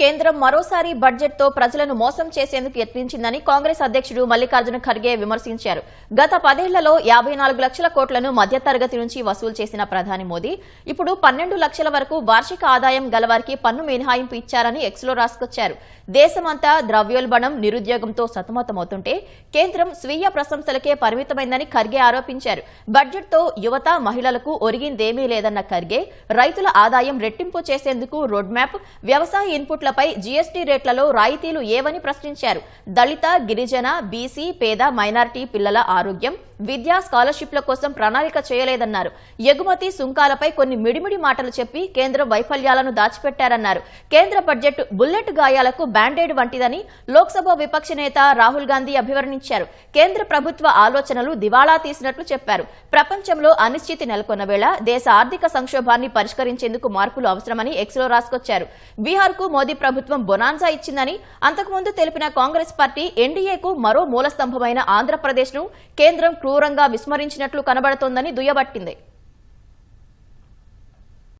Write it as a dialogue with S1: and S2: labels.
S1: కేంద్రం మరోసారి బడ్జెట్తో ప్రజలను మోసం చేసేందుకు యత్నించిందని కాంగ్రెస్ అధ్యక్షుడు మల్లికార్జున ఖర్గే విమర్శించారు. గత పదేళ్ళలో యాభై నాలుగు లక్షల కోట్లను మధ్యతరగతి నుంచి వసూలు చేసిన ప్రధాని మోదీ ఇప్పుడు పన్నెండు లక్షల వరకు వార్షిక ఆదాయం గలవారికి పన్ను మినహాయింపు ఇచ్చారని ఎక్స్లో రాసుకొచ్చారు. దేశమంతా ద్రవ్యోల్బణం నిరుద్యోగంతో సతమతమవుతుంటే కేంద్రం స్వీయ ప్రశంసలకే పరిమితమైందని ఖర్గే ఆరోపించారు. బడ్జెట్తో యువత మహిళలకు ఒరిగిందేమీ లేదన్న ఖర్గే రైతుల ఆదాయం రెట్టింపు చేసేందుకు రోడ్ మ్యాప్ వ్యవసాయ ఇన్పుట్లపై జీఎస్టీ రేట్లలో రాయితీలు ఏవని ప్రశ్నించారు. దళిత గిరిజన బీసీ పేద మైనార్టీ పిల్లల ఆరోగ్యం విద్యా స్కాలర్షిప్ల కోసం ప్రణాళిక చేయలేదన్నారు. ఎగుమతి సుంకాలపై కొన్ని మిడిమిడి మాటలు చెప్పి కేంద్ర వైఫల్యాలను దాచిపెట్టారన్నారు. కేంద్ర బడ్జెట్ బుల్లెట్ గాయాలకు బ్యాండేడ్ వంటిదని లోక్సభ విపక్ష నేత రాహుల్ గాంధీ అభివర్ణించారు. కేంద్ర ప్రభుత్వ ఆలోచనలు దివాళా తీసినట్లు చెప్పారు. ప్రపంచంలో అనిశ్చితి నెలకొన్న వేళ దేశ ఆర్థిక సంక్షోభాన్ని పరిష్కరించేందుకు మార్పులు అవసరమని ఎక్స్లో రాసుకొచ్చారు. బీహార్కు మోదీ ప్రభుత్వం బొనాన్సా ఇచ్చిందని అంతకుముందు తెలిపిన కాంగ్రెస్ పార్టీ ఎన్డీఏకు మరో మూలస్తంభమైన ఆంధ్రప్రదేశ్ను కేంద్రం క్రూరంగా విస్మరించినట్లు కనబడుతోందని దుయ్యబట్టింది.